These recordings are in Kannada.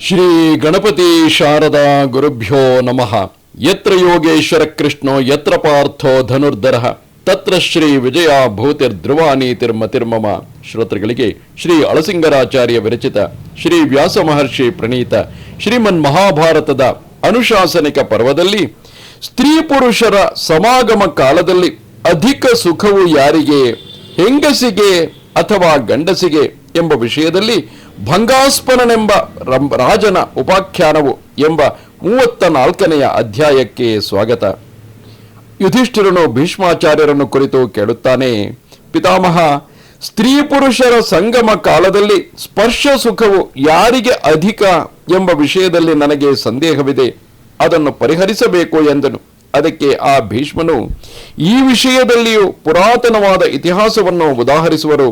ಶ್ರೀ ಗಣಪತಿ ಶಾರದಾ ಗುರುಭ್ಯೋ ನಮಃ. ಯತ್ರ ಯೋಗೇಶ್ವರ ಕೃಷ್ಣೋ, ಯತ್ರ ಪಾರ್ಥೋ ಧನುರ್ಧರ, ತತ್ರ ಶ್ರೀ ವಿಜಯ ಭೂತಿರ್ಧ್ರುವಾನಿ ತಿರ್ಮ ತಿರ್ಮಮ ಶ್ರೋತೃಗಳಿಗೆ ಶ್ರೀ ಅಳಸಿಂಗರಾಚಾರ್ಯ ವಿರಚಿತ ಶ್ರೀ ವ್ಯಾಸ ಮಹರ್ಷಿ ಪ್ರಣೀತ ಶ್ರೀಮನ್ ಮಹಾಭಾರತದ ಅನುಶಾಸನಿಕ ಪರ್ವದಲ್ಲಿ ಸ್ತ್ರೀ ಪುರುಷರ ಸಮಾಗಮ ಕಾಲದಲ್ಲಿ ಅಧಿಕ ಸುಖವು ಯಾರಿಗೆ, ಹೆಂಗಸಿಗೆ ಅಥವಾ ಗಂಡಸಿಗೆ ಎಂಬ ವಿಷಯದಲ್ಲಿ ಭಂಗಾಸ್ಪನನೆಂಬ ರಾಜನ ಉಪಾಖ್ಯಾನವು ಎಂಬ ಮೂವತ್ತ ನಾಲ್ಕನೆಯ ಅಧ್ಯಾಯಕ್ಕೆ ಸ್ವಾಗತ. ಯುಧಿಷ್ಠಿರನು ಭೀಷ್ಮಾಚಾರ್ಯರನ್ನು ಕುರಿತು ಕೇಳುತ್ತಾನೆ, ಪಿತಾಮಹ, ಸ್ತ್ರೀ ಪುರುಷರ ಸಂಗಮ ಕಾಲದಲ್ಲಿ ಸ್ಪರ್ಶ ಸುಖವು ಯಾರಿಗೆ ಅಧಿಕ ಎಂಬ ವಿಷಯದಲ್ಲಿ ನನಗೆ ಸಂದೇಹವಿದೆ, ಅದನ್ನು ಪರಿಹರಿಸಬೇಕು ಎಂದನು. ಅದಕ್ಕೆ ಆ ಭೀಷ್ಮನು, ಈ ವಿಷಯದಲ್ಲಿಯೂ ಪುರಾತನವಾದ ಇತಿಹಾಸವನ್ನು ಉದಾಹರಿಸುವರು.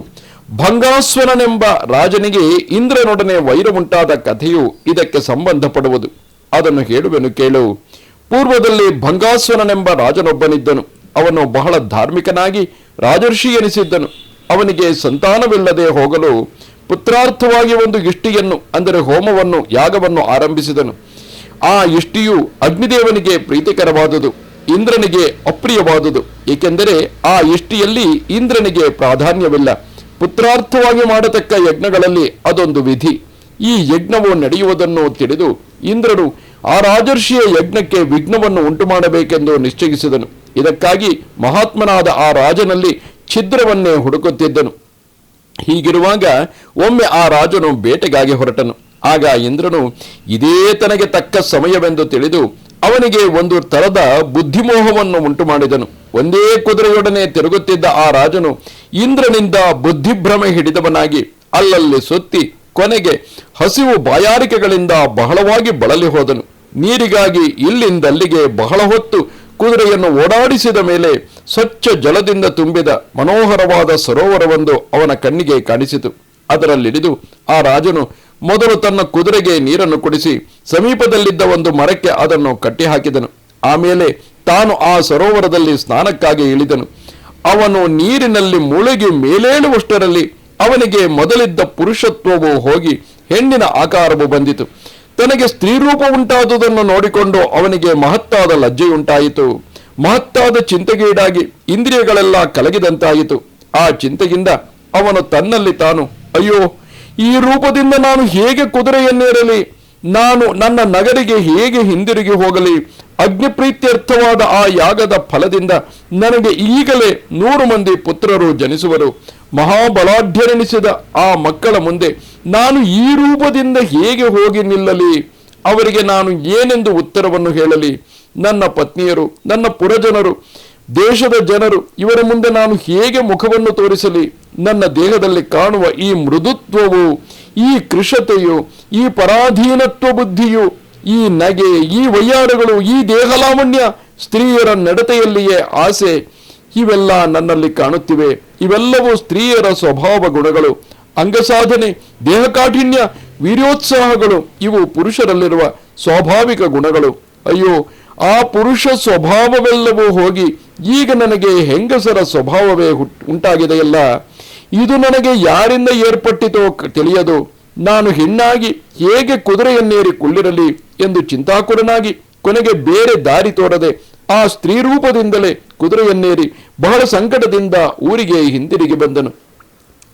ಭಂಗಾಸ್ವರನೆಂಬ ರಾಜನಿಗೆ ಇಂದ್ರನೊಡನೆ ವೈರವುಂಟಾದ ಕಥೆಯು ಇದಕ್ಕೆ ಸಂಬಂಧಪಡುವುದು. ಅದನ್ನು ಹೇಳುವೆನು ಕೇಳು. ಪೂರ್ವದಲ್ಲಿ ಭಂಗಾಸ್ವರನೆಂಬ ರಾಜನೊಬ್ಬನಿದ್ದನು. ಅವನು ಬಹಳ ಧಾರ್ಮಿಕನಾಗಿ ರಾಜರ್ಷಿ ಎನಿಸಿದ್ದನು. ಅವನಿಗೆ ಸಂತಾನವಿಲ್ಲದೆ ಹೋಗಲು ಪುತ್ರಾರ್ಥವಾಗಿ ಒಂದು ಇಷ್ಟಿಯನ್ನು, ಅಂದರೆ ಹೋಮವನ್ನು, ಯಾಗವನ್ನು ಆರಂಭಿಸಿದನು. ಆ ಇಷ್ಟಿಯು ಅಗ್ನಿದೇವನಿಗೆ ಪ್ರೀತಿಕರವಾದುದು, ಇಂದ್ರನಿಗೆ ಅಪ್ರಿಯವಾದುದು. ಏಕೆಂದರೆ ಆ ಇಷ್ಟಿಯಲ್ಲಿ ಇಂದ್ರನಿಗೆ ಪ್ರಾಧಾನ್ಯವಿಲ್ಲ. ಪುತ್ರಾರ್ಥವಾಗಿ ಮಾಡತಕ್ಕ ಯಜ್ಞಗಳಲ್ಲಿ ಅದೊಂದು ವಿಧಿ. ಈ ಯಜ್ಞವು ನಡೆಯುವುದನ್ನು ತಿಳಿದು ಇಂದ್ರನು ಆ ರಾಜರ್ಷಿಯ ಯಜ್ಞಕ್ಕೆ ವಿಘ್ನವನ್ನು ಉಂಟು ಮಾಡಬೇಕೆಂದು ನಿಶ್ಚಯಿಸಿದನು. ಇದಕ್ಕಾಗಿ ಮಹಾತ್ಮನಾದ ಆ ರಾಜನಲ್ಲಿ ಛಿದ್ರವನ್ನೇ ಹುಡುಕುತ್ತಿದ್ದನು. ಹೀಗಿರುವಾಗ ಒಮ್ಮೆ ಆ ರಾಜನು ಬೇಟೆಗಾಗಿ ಹೊರಟನು. ಆಗ ಇಂದ್ರನು, ಇದೇ ತನಗೆ ತಕ್ಕ ಸಮಯವೆಂದು ತಿಳಿದು ಅವನಿಗೆ ಒಂದು ತರದ ಬುದ್ಧಿಮೋಹವನ್ನು ಉಂಟು ಮಾಡಿದನು ಒಂದೇ ಕುದುರೆಯೊಡನೆ ತಿರುಗುತ್ತಿದ್ದ ಆ ರಾಜನು ಇಂದ್ರನಿಂದ ಬುದ್ಧಿಭ್ರಮೆ ಹಿಡಿದವನಾಗಿ ಅಲ್ಲಲ್ಲಿ ಸುತ್ತಿ ಕೊನೆಗೆ ಹಸಿವು ಬಾಯಾರಿಕೆಗಳಿಂದ ಬಹಳವಾಗಿ ಬಳಲಿ ಹೋದನು. ನೀರಿಗಾಗಿ ಇಲ್ಲಿಂದಲ್ಲಿಗೆ ಬಹಳ ಹೊತ್ತು ಕುದುರೆಯನ್ನು ಓಡಾಡಿಸಿದ ಮೇಲೆ ಸ್ವಚ್ಛ ಜಲದಿಂದ ತುಂಬಿದ ಮನೋಹರವಾದ ಸರೋವರವೊಂದು ಅವನ ಕಣ್ಣಿಗೆ ಕಾಣಿಸಿತು. ಅದರಲ್ಲಿಡಿದು ಆ ರಾಜನು ಮೊದಲು ತನ್ನ ಕುದುರೆಗೆ ನೀರನ್ನು ಕುಡಿಸಿ ಸಮೀಪದಲ್ಲಿದ್ದ ಒಂದು ಮರಕ್ಕೆ ಅದನ್ನು ಕಟ್ಟಿ ಹಾಕಿದನು ಆಮೇಲೆ ತಾನು ಆ ಸರೋವರದಲ್ಲಿ ಸ್ನಾನಕ್ಕಾಗಿ ಇಳಿದನು. ಅವನು ನೀರಿನಲ್ಲಿ ಮುಳುಗಿ ಮೇಲೇಳುವಷ್ಟರಲ್ಲಿ ಅವನಿಗೆ ಮೊದಲಿದ್ದ ಪುರುಷತ್ವವು ಹೋಗಿ ಹೆಣ್ಣಿನ ಆಕಾರವು ಬಂದಿತು. ತನಗೆ ಸ್ತ್ರೀರೂಪ ಉಂಟಾದುದನ್ನು ನೋಡಿಕೊಂಡು ಅವನಿಗೆ ಮಹತ್ತಾದ ಲಜ್ಜೆಯುಂಟಾಯಿತು ಮಹತ್ತಾದ ಚಿಂತೆಗೀಡಾಗಿ ಇಂದ್ರಿಯಗಳೆಲ್ಲ ಕಲಗಿದಂತಾಯಿತು. ಆ ಚಿಂತೆಯಿಂದ ಅವನು ತನ್ನಲ್ಲಿ ತಾನು, ಅಯ್ಯೋ, ಈ ರೂಪದಿಂದ ನಾನು ಹೇಗೆ ಕುದುರೆಯನ್ನೇರಲಿ? ನಾನು ನನ್ನ ನಗರಿಗೆ ಹೇಗೆ ಹಿಂದಿರುಗಿ ಹೋಗಲಿ? ಅಗ್ನಿಪ್ರೀತ್ಯರ್ಥವಾದ ಆ ಯಾಗದ ಫಲದಿಂದ ನನಗೆ ಈಗಲೇ ನೂರು ಮಂದಿ ಪುತ್ರರು ಜನಿಸುವರು. ಮಹಾಬಲಾಢ್ಯರೆನಿಸಿದ ಆ ಮಕ್ಕಳ ಮುಂದೆ ನಾನು ಈ ರೂಪದಿಂದ ಹೇಗೆ ಹೋಗಿ ನಿಲ್ಲಲಿ? ಅವರಿಗೆ ನಾನು ಏನೆಂದು ಉತ್ತರವನ್ನು ಹೇಳಲಿ? ನನ್ನ ಪತ್ನಿಯರು, ನನ್ನ ಪುರಜನರು, ದೇಶದ ಜನರು, ಇವರ ಮುಂದೆ ನಾನು ಹೇಗೆ ಮುಖವನ್ನು ತೋರಿಸಲಿ? ನನ್ನ ದೇಹದಲ್ಲಿ ಕಾಣುವ ಈ ಮೃದುತ್ವವು, ಈ ಕೃಷತೆಯು ಈ ಪರಾಧೀನತ್ವ ಬುದ್ಧಿಯು ಈ ನಗೆ, ಈ ವಯ್ಯಾರಗಳು, ಈ ದೇಹಲಾವಣ್ಯ ಸ್ತ್ರೀಯರ ನಡತೆಯಲ್ಲಿಯೇ ಆಸೆ. ಇವೆಲ್ಲ ನನ್ನಲ್ಲಿ ಕಾಣುತ್ತಿವೆ. ಇವೆಲ್ಲವೂ ಸ್ತ್ರೀಯರ ಸ್ವಭಾವ ಗುಣಗಳು. ಅಂಗಸಾಧನೆ, ದೇಹಕಾಠಿಣ್ಯ, ವೀರ್ಯೋತ್ಸಾಹಗಳು, ಇವು ಪುರುಷರಲ್ಲಿರುವ ಸ್ವಾಭಾವಿಕ ಗುಣಗಳು. ಅಯ್ಯೋ, ಆ ಪುರುಷ ಸ್ವಭಾವವೆಲ್ಲವೂ ಹೋಗಿ ಈಗ ನನಗೆ ಹೆಂಗಸರ ಸ್ವಭಾವವೇ ಉಂಟಾಗಿದೆಯಲ್ಲ? ಇದು ನನಗೆ ಯಾರಿಂದ ಏರ್ಪಟ್ಟಿತೋ ತಿಳಿಯದು. ನಾನು ಹೆಣ್ಣಾಗಿ ಹೇಗೆ ಕುದುರೆಯನ್ನೇರಿ ಕುಳ್ಳಿರಲಿ? ಎಂದು ಚಿಂತಾಕುರನಾಗಿ ಕೊನೆಗೆ ಬೇರೆ ದಾರಿ ತೋರದೆ ಆ ಸ್ತ್ರೀ ರೂಪದಿಂದಲೇ ಕುದುರೆಯನ್ನೇರಿ ಬಹಳ ಸಂಕಟದಿಂದ ಊರಿಗೆ ಹಿಂದಿರುಗಿ ಬಂದನು.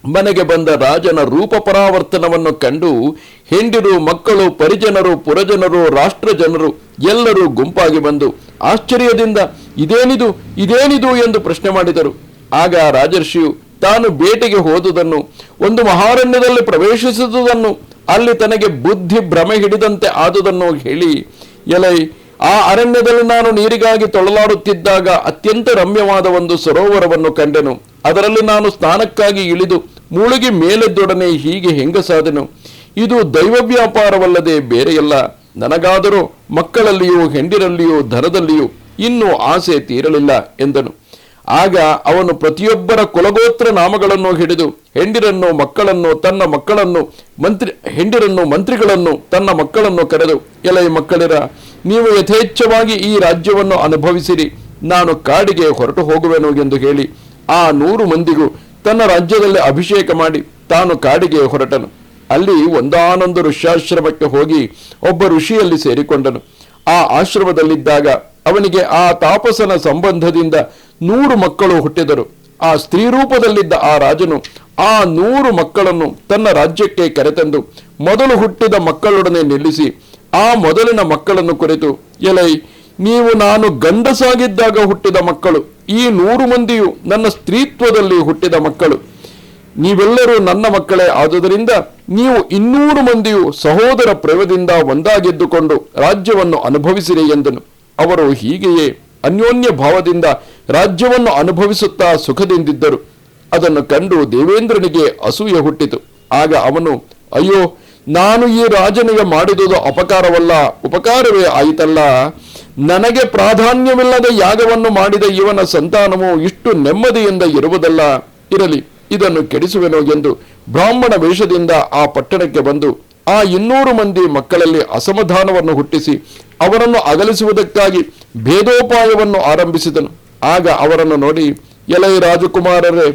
ಮನೆಗೆ ಬಂದ ರಾಜನ ರೂಪ ಪರಾವರ್ತನವನ್ನು ಕಂಡು ಹೆಂಡಿರು, ಮಕ್ಕಳು, ಪರಿಜನರು, ಪುರಜನರು ರಾಷ್ಟ್ರ ಜನರು ಎಲ್ಲರೂ ಗುಂಪಾಗಿ ಬಂದು ಆಶ್ಚರ್ಯದಿಂದ, ಇದೇನಿದು? ಇದೇನಿದು? ಎಂದು ಪ್ರಶ್ನೆ ಮಾಡಿದರು. ಆಗ ರಾಜರ್ಷಿಯು, ತಾನು ಬೇಟೆಗೆ ಹೋದುದನ್ನು, ಒಂದು ಮಹಾರಣ್ಯದಲ್ಲಿ ಪ್ರವೇಶಿಸಿದುದನ್ನು ಅಲ್ಲಿ ತನಗೆ ಬುದ್ಧಿ ಭ್ರಮೆ ಹಿಡಿದಂತೆ ಆದುದನ್ನು ಹೇಳಿ, ಎಲೈ, ಆ ಅರಣ್ಯದಲ್ಲಿ ನಾನು ನೀರಿಗಾಗಿ ತೊಳಲಾಡುತ್ತಿದ್ದಾಗ ಅತ್ಯಂತ ರಮ್ಯವಾದ ಒಂದು ಸರೋವರವನ್ನು ಕಂಡೆನು. ಅದರಲ್ಲಿ ನಾನು ಸ್ನಾನಕ್ಕಾಗಿ ಇಳಿದು ಮುಳುಗಿ ಮೇಲೆದ್ದೊಡನೆ ಹೀಗೆ ಹೆಂಗಸಾದೆನು. ಇದು ದೈವ ವ್ಯಾಪಾರವಲ್ಲದೆ ಬೇರೆಯಲ್ಲ. ನನಗಾದರೂ ಮಕ್ಕಳಲ್ಲಿಯೂ, ಹೆಂಡಿರಲ್ಲಿಯೂ, ಧನದಲ್ಲಿಯೂ ಇನ್ನೂ ಆಸೆ ತೀರಲಿಲ್ಲ ಎಂದನು. ಆಗ ಅವನು ಪ್ರತಿಯೊಬ್ಬರ ಕುಲಗೋತ್ರ ನಾಮಗಳನ್ನು ಹಿಡಿದು ಹೆಂಡಿರನ್ನು, ಮಕ್ಕಳನ್ನು, ತನ್ನ ಮಕ್ಕಳನ್ನು, ಮಂತ್ರಿ, ಹೆಂಡಿರನ್ನು, ಮಂತ್ರಿಗಳನ್ನು, ತನ್ನ ಮಕ್ಕಳನ್ನು ಕರೆದು, ಎಲೈ ಮಕ್ಕಳಿರ, ನೀವು ಯಥೇಚ್ಛವಾಗಿ ಈ ರಾಜ್ಯವನ್ನು ಅನುಭವಿಸಿರಿ, ನಾನು ಕಾಡಿಗೆ ಹೊರಟು ಹೋಗುವೆನು ಎಂದು ಹೇಳಿ, ಆ ನೂರು ಮಂದಿಗೂ ತನ್ನ ರಾಜ್ಯದಲ್ಲಿ ಅಭಿಷೇಕ ಮಾಡಿ ತಾನು ಕಾಡಿಗೆ ಹೊರಟನು. ಅಲ್ಲಿ ಒಂದಾನೊಂದು ಋಷ್ಯಾಶ್ರಮಕ್ಕೆ ಹೋಗಿ ಒಬ್ಬ ಋಷಿಯಲ್ಲಿ ಸೇರಿಕೊಂಡನು. ಆ ಆಶ್ರಮದಲ್ಲಿದ್ದಾಗ ಅವನಿಗೆ ಆ ತಾಪಸನ ಸಂಬಂಧದಿಂದ ನೂರು ಮಕ್ಕಳು ಹುಟ್ಟಿದರು. ಆ ಸ್ತ್ರೀ ರೂಪದಲ್ಲಿದ್ದ ಆ ರಾಜನು ಆ ನೂರು ಮಕ್ಕಳನ್ನು ತನ್ನ ರಾಜ್ಯಕ್ಕೆ ಕರೆತಂದು ಮೊದಲು ಹುಟ್ಟಿದ ಮಕ್ಕಳೊಡನೆ ನಿಲ್ಲಿಸಿ ಆ ಮೊದಲಿನ ಮಕ್ಕಳನ್ನು ಕುರಿತು, ಎಲೈ, ನೀವು ನಾನು ಗಂಡಸಾಗಿದ್ದಾಗ ಹುಟ್ಟಿದ ಮಕ್ಕಳು, ಈ ನೂರು ಮಂದಿಯು ನನ್ನ ಸ್ತ್ರೀತ್ವದಲ್ಲಿ ಹುಟ್ಟಿದ ಮಕ್ಕಳು. ನೀವೆಲ್ಲರೂ ನನ್ನ ಮಕ್ಕಳೇ ಆದುದರಿಂದ ನೀವು ಇನ್ನೂರು ಮಂದಿಯು ಸಹೋದರ ಪ್ರೇಮದಿಂದ ಒಂದಾಗಿದ್ದುಕೊಂಡು ರಾಜ್ಯವನ್ನು ಅನುಭವಿಸಿರಿ ಎಂದನು. ಅವರು ಹೀಗೆಯೇ ಅನ್ಯೋನ್ಯ ಭಾವದಿಂದ ರಾಜ್ಯವನ್ನು ಅನುಭವಿಸುತ್ತಾ ಸುಖದಿಂದಿದ್ದರು. ಅದನ್ನು ಕಂಡು ದೇವೇಂದ್ರನಿಗೆ ಅಸೂಯೆ ಹುಟ್ಟಿತು. ಆಗ ಅವನು, ಅಯ್ಯೋ, ನಾನು ಈ ರಾಜನಿಗೆ ಮಾಡಿದುದು ಅಪಕಾರವಲ್ಲ, ಉಪಕಾರವೇ ಆಯಿತಲ್ಲ. ನನಗೆ ಪ್ರಾಧಾನ್ಯವಿಲ್ಲದ ಯಾಗವನ್ನು ಮಾಡಿದ ಇವನ ಸಂತಾನವು ಇಷ್ಟು ನೆಮ್ಮದಿಯಿಂದ ಇರುವುದಲ್ಲ. ಇರಲಿ, ಇದನ್ನು ಕೆಡಿಸುವೆನೋ ಎಂದು ಬ್ರಾಹ್ಮಣ ವೇಷದಿಂದ ಆ ಪಟ್ಟಣಕ್ಕೆ ಬಂದು ಆ ಇನ್ನೂರು ಮಂದಿ ಮಕ್ಕಳಲ್ಲಿ ಅಸಮಾಧಾನವನ್ನು ಹುಟ್ಟಿಸಿ ಅವರನ್ನು ಅಗಲಿಸುವುದಕ್ಕಾಗಿ ಭೇದೋಪಾಯವನ್ನು ಆರಂಭಿಸಿದನು. ಆಗ ಅವರನ್ನು ನೋಡಿ, ಎಲೈ ರಾಜಕುಮಾರರೇ,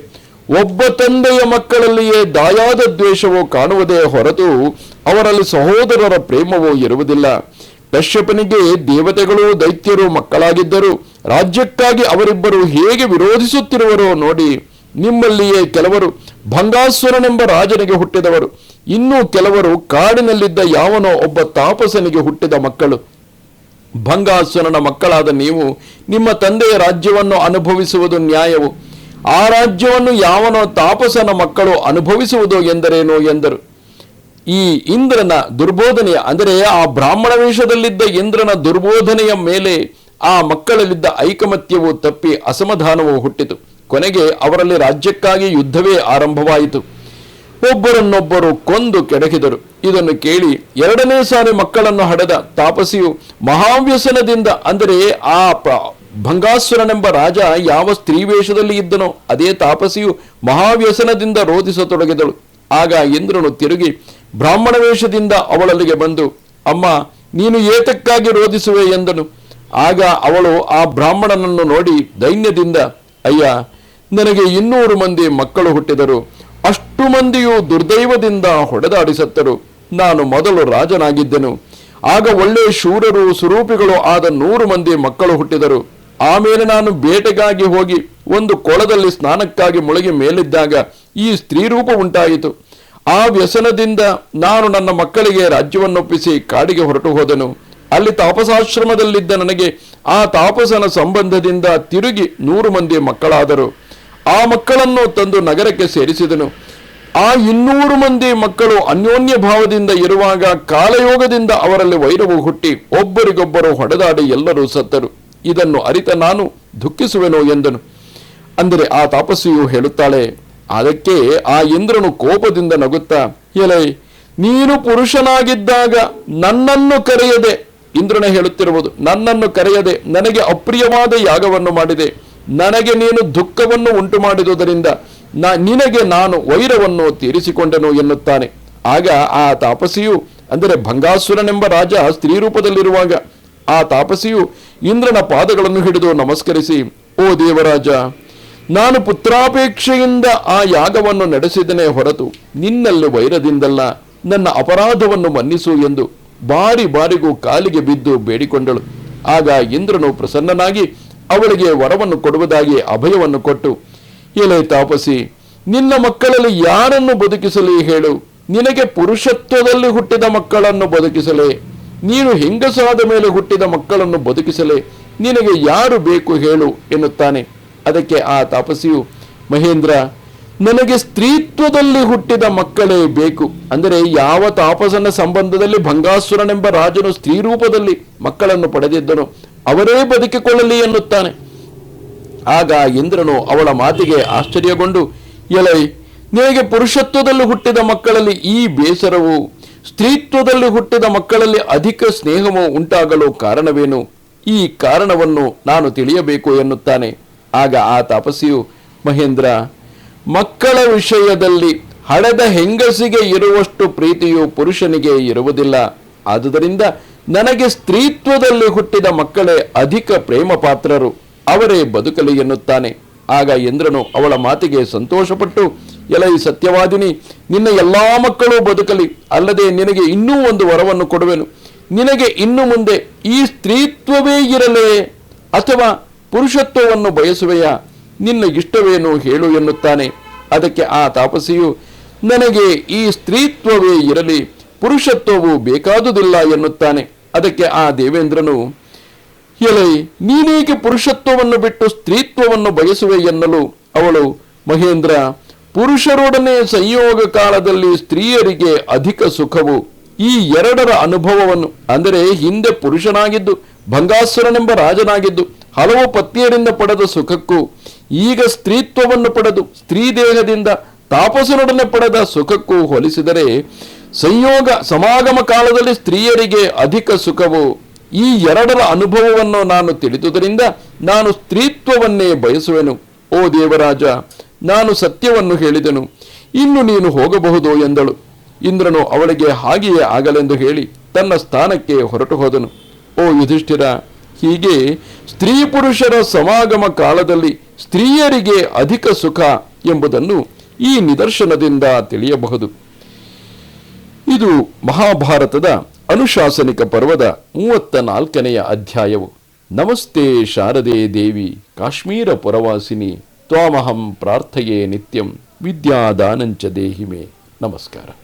ಒಬ್ಬ ತಂದೆಯ ಮಕ್ಕಳಲ್ಲಿಯೇ ದಾಯಾದ ದ್ವೇಷವು ಕಾಣುವುದೇ ಹೊರತು ಅವರಲ್ಲಿ ಸಹೋದರರ ಪ್ರೇಮವೋ ಇರುವುದಿಲ್ಲ. ಕಶ್ಯಪನಿಗೆ ದೇವತೆಗಳು ದೈತ್ಯರು ಮಕ್ಕಳಾಗಿದ್ದರು. ರಾಜ್ಯಕ್ಕಾಗಿ ಅವರಿಬ್ಬರು ಹೇಗೆ ವಿರೋಧಿಸುತ್ತಿರುವರೋ ನೋಡಿ, ನಿಮ್ಮಲ್ಲಿಯೇ ಕೆಲವರು ಭಂಗಾಸುರನೆಂಬ ರಾಜನಿಗೆ ಹುಟ್ಟಿದವರು. ಇನ್ನೂ ಕೆಲವರು ಕಾಡಿನಲ್ಲಿದ್ದ ಯಾವನೋ ಒಬ್ಬ ತಾಪಸನಿಗೆ ಹುಟ್ಟಿದ ಮಕ್ಕಳು. ಭಂಗಾಸುರನ ಮಕ್ಕಳಾದ ನೀವು ನಿಮ್ಮ ತಂದೆಯ ರಾಜ್ಯವನ್ನು ಅನುಭವಿಸುವುದು ನ್ಯಾಯವು. ಆ ರಾಜ್ಯವನ್ನು ಯಾವನೋ ತಾಪಸನ ಮಕ್ಕಳು ಅನುಭವಿಸುವುದು ಎಂದರೇನು ಎಂದರು. ಈ ಇಂದ್ರನ ದುರ್ಬೋಧನೆಯ, ಅಂದರೆ ಆ ಬ್ರಾಹ್ಮಣ ವೇಷದಲ್ಲಿದ್ದ ಇಂದ್ರನ ದುರ್ಬೋಧನೆಯ ಮೇಲೆ ಆ ಮಕ್ಕಳಲ್ಲಿದ್ದ ಐಕಮತ್ಯವು ತಪ್ಪಿ ಅಸಮಾಧಾನವು ಹುಟ್ಟಿತು. ಕೊನೆಗೆ ಅವರಲ್ಲಿ ರಾಜ್ಯಕ್ಕಾಗಿ ಯುದ್ಧವೇ ಆರಂಭವಾಯಿತು. ಒಬ್ಬರನ್ನೊಬ್ಬರು ಕೊಂದು ಕೆಡಕಿದರು. ಇದನ್ನು ಕೇಳಿ ಎರಡನೇ ಸಾರಿ ಮಕ್ಕಳನ್ನು ಹಡೆದ ತಾಪಸಿಯು ಮಹಾವ್ಯಸನದಿಂದ ಅಂದರೆ ಆ ಭಂಗಾಸುರನೆಂಬ ರಾಜ ಯಾವ ಸ್ತ್ರೀ ವೇಷದಲ್ಲಿ ಇದ್ದನೋ ಅದೇ ತಾಪಸಿಯು ಮಹಾವ್ಯಸನದಿಂದ ರೋಧಿಸತೊಡಗಿದಳು. ಆಗ ಇಂದ್ರನು ತಿರುಗಿ ಬ್ರಾಹ್ಮಣ ವೇಷದಿಂದ ಅವಳಲ್ಲಿಗೆ ಬಂದು, ಅಮ್ಮ, ನೀನು ಏತಕ್ಕಾಗಿ ರೋಧಿಸುವೆ? ಎಂದನು. ಆಗ ಅವಳು ಆ ಬ್ರಾಹ್ಮಣನನ್ನು ನೋಡಿ ದೈನ್ಯದಿಂದ, ಅಯ್ಯ, ನನಗೆ ಇನ್ನೂರು ಮಂದಿ ಮಕ್ಕಳು ಹುಟ್ಟಿದರು. ಅಷ್ಟು ಮಂದಿಯು ದುರ್ದೈವದಿಂದ ಹೊಡೆದಾಡಿಸತ್ತರು. ನಾನು ಮೊದಲು ರಾಜನಾಗಿದ್ದೆನು. ಆಗ ಒಳ್ಳೆಯ ಶೂರರು, ಸುರೂಪಿಗಳು ಆದ ನೂರು ಮಂದಿ ಮಕ್ಕಳು ಹುಟ್ಟಿದರು. ಆಮೇಲೆ ನಾನು ಬೇಟೆಗಾಗಿ ಹೋಗಿ ಒಂದು ಕೊಳದಲ್ಲಿ ಸ್ನಾನಕ್ಕಾಗಿ ಮುಳುಗಿ ಮೇಲಿದ್ದಾಗ ಈ ಸ್ತ್ರೀ ರೂಪ ಉಂಟಾಯಿತು. ಆ ವ್ಯಸನದಿಂದ ನಾನು ನನ್ನ ಮಕ್ಕಳಿಗೆ ರಾಜ್ಯವನ್ನೊಪ್ಪಿಸಿ ಕಾಡಿಗೆ ಹೊರಟು ಹೋದನು. ಅಲ್ಲಿ ತಾಪಸಾಶ್ರಮದಲ್ಲಿದ್ದ ನನಗೆ ಆ ತಾಪಸನ ಸಂಬಂಧದಿಂದ ತಿರುಗಿ ನೂರು ಮಂದಿ ಮಕ್ಕಳಾದರು. ಆ ಮಕ್ಕಳನ್ನು ತಂದು ನಗರಕ್ಕೆ ಸೇರಿಸಿದನು. ಆ ಇನ್ನೂರು ಮಂದಿ ಮಕ್ಕಳು ಅನ್ಯೋನ್ಯ ಭಾವದಿಂದ ಇರುವಾಗ ಕಾಲಯೋಗದಿಂದ ಅವರಲ್ಲಿ ವೈರವು ಹುಟ್ಟಿ ಒಬ್ಬರಿಗೊಬ್ಬರು ಹೊಡೆದಾಡಿ ಎಲ್ಲರೂ ಸತ್ತರು. ಇದನ್ನು ಅರಿತ ನಾನು ದುಃಖಿಸುವೆನೋ ಎಂದನು. ಅಂದರೆ ಆ ತಾಪಸ್ವಿಯು ಹೇಳುತ್ತಾಳೆ, ಅದಕ್ಕೆ ಆ ಇಂದ್ರನು ಕೋಪದಿಂದ ನಗುತ್ತಾ, ಎಲೈ, ನೀನು ಪುರುಷನಾಗಿದ್ದಾಗ ನನ್ನನ್ನು ಕರೆಯದೆ. ಇಂದ್ರನ ಹೇಳುತ್ತಿರುವುದು, ನನ್ನನ್ನು ಕರೆಯದೆ, ನನಗೆ ಅಪ್ರಿಯವಾದ ಯಾಗವನ್ನು ಮಾಡಿದೆ. ನನಗೆ ನೀನು ದುಃಖವನ್ನು ಉಂಟು ಮಾಡಿದುದರಿಂದ ನಾ ನಿನಗೆ ನಾನು ವೈರವನ್ನು ತೀರಿಸಿಕೊಂಡೆನು ಎನ್ನುತ್ತಾನೆ. ಆಗ ಆ ತಾಪಸಿಯು, ಅಂದರೆ ಭಂಗಾಸುರನೆಂಬ ರಾಜ ಸ್ತ್ರೀ ರೂಪದಲ್ಲಿರುವಾಗ, ಆ ತಾಪಸಿಯು ಇಂದ್ರನ ಪಾದಗಳನ್ನು ಹಿಡಿದು ನಮಸ್ಕರಿಸಿ, ಓ ದೇವರಾಜ, ನಾನು ಪುತ್ರಾಪೇಕ್ಷೆಯಿಂದ ಆ ಯಾಗವನ್ನು ನಡೆಸಿದನೇ ಹೊರತು ನಿನ್ನಲ್ಲಿ ವೈರದಿಂದಲ್ಲ, ನನ್ನ ಅಪರಾಧವನ್ನು ಮನ್ನಿಸು ಎಂದು ಬಾರಿ ಬಾರಿಗೂ ಕಾಲಿಗೆ ಬಿದ್ದು ಬೇಡಿಕೊಂಡಳು. ಆಗ ಇಂದ್ರನು ಪ್ರಸನ್ನನಾಗಿ ಅವಳಿಗೆ ವರವನ್ನು ಕೊಡುವುದಾಗಿ ಅಭಯವನ್ನು ಕೊಟ್ಟು ಎಲೆ ತಾಪಸಿ, ನಿನ್ನ ಮಕ್ಕಳಲ್ಲಿ ಯಾರನ್ನು ಬದುಕಿಸಲಿ ಹೇಳು. ನಿನಗೆ ಪುರುಷತ್ವದಲ್ಲಿ ಹುಟ್ಟಿದ ಮಕ್ಕಳನ್ನು ಬದುಕಿಸಲೇ. ನೀನು ಹೆಂಗಸಾದ ಮೇಲೆ ಹುಟ್ಟಿದ ಮಕ್ಕಳನ್ನು ಬದುಕಿಸಲೇ. ನಿನಗೆ ಯಾರು ಬೇಕು ಹೇಳು ಎನ್ನುತ್ತಾನೆ. ಅದಕ್ಕೆ ಆ ತಾಪಸಿಯು, ಮಹೇಂದ್ರ, ನನಗೆ ಸ್ತ್ರೀತ್ವದಲ್ಲಿ ಹುಟ್ಟಿದ ಮಕ್ಕಳೇ ಬೇಕು. ಅಂದರೆ ಯಾವ ತಾಪಸನ ಸಂಬಂಧದಲ್ಲಿ ಭಂಗಾಸುರನೆಂಬ ರಾಜನು ಸ್ತ್ರೀ ರೂಪದಲ್ಲಿ ಮಕ್ಕಳನ್ನು ಪಡೆದಿದ್ದನು. ಅವರೇ ಬದುಕಿಕೊಳ್ಳಲಿ ಎನ್ನುತ್ತಾನೆ. ಆಗ ಇಂದ್ರನು ಅವಳ ಮಾತಿಗೆ ಆಶ್ಚರ್ಯಗೊಂಡು, ಎಲೈ, ನಿನಗೆ ಪುರುಷತ್ವದಲ್ಲಿ ಹುಟ್ಟಿದ ಮಕ್ಕಳಲ್ಲಿ ಈ ಬೇಸರವು, ಸ್ತ್ರೀತ್ವದಲ್ಲಿ ಹುಟ್ಟಿದ ಮಕ್ಕಳಲ್ಲಿ ಅಧಿಕ ಸ್ನೇಹವು ಉಂಟಾಗಲು ಕಾರಣವೇನು? ಈ ಕಾರಣವನ್ನು ನಾನು ತಿಳಿಯಬೇಕು ಎನ್ನುತ್ತಾನೆ. ಆಗ ಆ ತಪಸ್ಸಿಯು ಮಹೇಂದ್ರ, ಮಕ್ಕಳ ವಿಷಯದಲ್ಲಿ ಹಡೆದ ಹೆಂಗಸಿಗೆ ಇರುವಷ್ಟು ಪ್ರೀತಿಯು ಪುರುಷನಿಗೆ ಇರುವುದಿಲ್ಲ. ಆದುದರಿಂದ ನನಗೆ ಸ್ತ್ರೀತ್ವದಲ್ಲಿ ಹುಟ್ಟಿದ ಮಕ್ಕಳೇ ಅಧಿಕ ಪ್ರೇಮ ಪಾತ್ರರು ಅವರೇ ಬದುಕಲಿ ಎನ್ನುತ್ತಾನೆ. ಆಗ ಇಂದ್ರನು ಅವಳ ಮಾತಿಗೆ ಸಂತೋಷಪಟ್ಟು, ಎಲೈ ಸತ್ಯವಾದಿನಿ, ನಿನ್ನ ಎಲ್ಲಾ ಮಕ್ಕಳು ಬದುಕಲಿ. ಅಲ್ಲದೆ ನಿನಗೆ ಇನ್ನೂ ಒಂದು ವರವನ್ನು ಕೊಡುವೆನು. ನಿನಗೆ ಇನ್ನು ಮುಂದೆ ಈ ಸ್ತ್ರೀತ್ವವೇ ಇರಲೇ. ಅಥವಾ ಪುರುಷತ್ವವನ್ನು ಬಯಸುವೆಯಾ? ನಿನ್ನ ಇಷ್ಟವೇನು ಹೇಳು ಎನ್ನುತ್ತಾನೆ. ಅದಕ್ಕೆ ಆ ತಾಪಸಿಯು, ನನಗೆ ಈ ಸ್ತ್ರೀತ್ವವೇ ಇರಲಿ. ಪುರುಷತ್ವವು ಬೇಕಾದುದಿಲ್ಲ ಎನ್ನುತ್ತಾನೆ. ಅದಕ್ಕೆ ಆ ದೇವೇಂದ್ರನು, ಎಲೈ, ನೀನೇಕೆ ಪುರುಷತ್ವವನ್ನು ಬಿಟ್ಟು ಸ್ತ್ರೀತ್ವವನ್ನು ಬಯಸುವೆ ಎನ್ನಲು? ಅವಳು, ಮಹೇಂದ್ರ, ಪುರುಷರೊಡನೆ ಸಂಯೋಗ ಕಾಲದಲ್ಲಿ ಸ್ತ್ರೀಯರಿಗೆ ಅಧಿಕ ಸುಖವು, ಈ ಎರಡರ ಅನುಭವವನ್ನು ಅಂದರೆ ಹಿಂದೆ ಪುರುಷನಾಗಿದ್ದು, ಭಂಗಾಸುರನೆಂಬ ರಾಜನಾಗಿದ್ದು, ಹಲವು ಪತ್ನಿಯರಿಂದ ಪಡೆದ ಸುಖಕ್ಕೂ, ಈಗ ಸ್ತ್ರೀತ್ವವನ್ನು ಪಡೆದು ಸ್ತ್ರೀ ದೇಹದಿಂದ ತಾಪಸನೊಡನೆ ಪಡೆದ ಸುಖಕ್ಕೂ ಹೋಲಿಸಿದರೆ ಸಂಯೋಗ ಸಮಾಗಮ ಕಾಲದಲ್ಲಿ ಸ್ತ್ರೀಯರಿಗೆ ಅಧಿಕ ಸುಖವು ಈ ಎರಡರ ಅನುಭವವನ್ನು ನಾನು ತಿಳಿದುದರಿಂದ ನಾನು ಸ್ತ್ರೀತ್ವವನ್ನೇ ಬಯಸುವೆನು. ಓ ದೇವರಾಜ, ನಾನು ಸತ್ಯವನ್ನು ಹೇಳಿದೆನು. ಇನ್ನು ನೀನು ಹೋಗಬಹುದು ಎಂದಳು. ಇಂದ್ರನು ಅವಳಿಗೆ ಹಾಗೆಯೇ ಆಗಲೆಂದು ಹೇಳಿ ತನ್ನ ಸ್ಥಾನಕ್ಕೆ ಹೊರಟು ಹೋದನು. ಓ ಯುಧಿಷ್ಠಿರ, ಹೀಗೆ ಸ್ತ್ರೀ ಪುರುಷರ ಸಮಾಗಮ ಕಾಲದಲ್ಲಿ ಸ್ತ್ರೀಯರಿಗೆ ಅಧಿಕ ಸುಖ ಎಂಬುದನ್ನು ಈ ನಿದರ್ಶನದಿಂದ ತಿಳಿಯಬಹುದು. ಇದು ಮಹಾಭಾರತದ ಅನುಶಾಸನಿಕ ಪರ್ವದ ಮೂವತ್ತ ನಾಲ್ಕನೆಯ ಅಧ್ಯಾಯವು. ನಮಸ್ತೆ ಶಾರದೆ ದೇವಿ, ಕಾಶ್ಮೀರ ಪುರವಾಸಿನಿ, ತ್ವಾಮಹಂ ಪ್ರಾರ್ಥಯೇ ನಿತ್ಯಂ, ವಿದ್ಯಾದಾನಂಚ ದೇಹಿಮೆ. ನಮಸ್ಕಾರ.